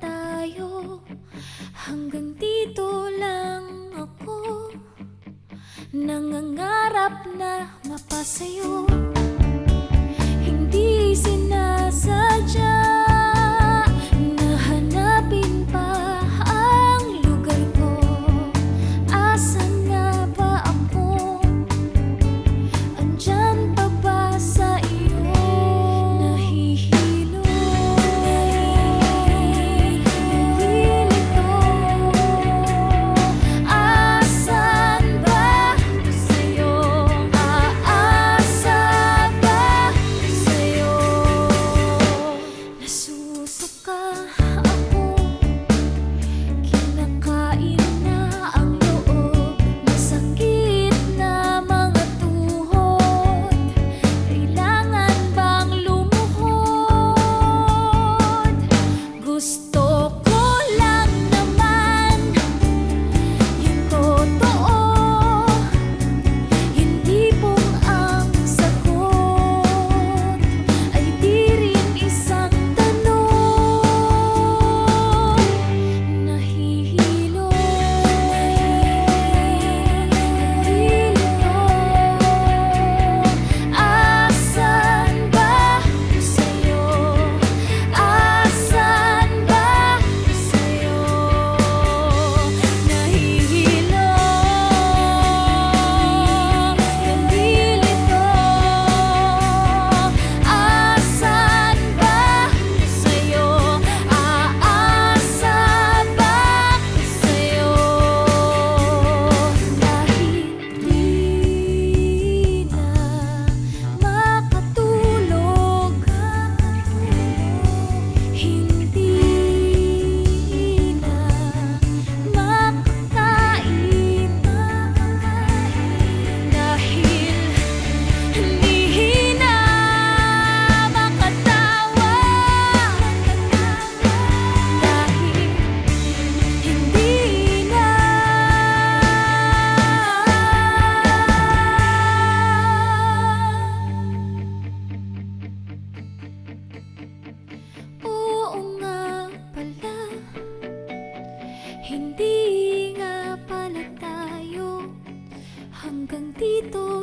tayo. Hanggang dito lang ako. Nangangarap na mapasayo. Hindi sinasabi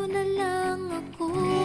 na lang ako.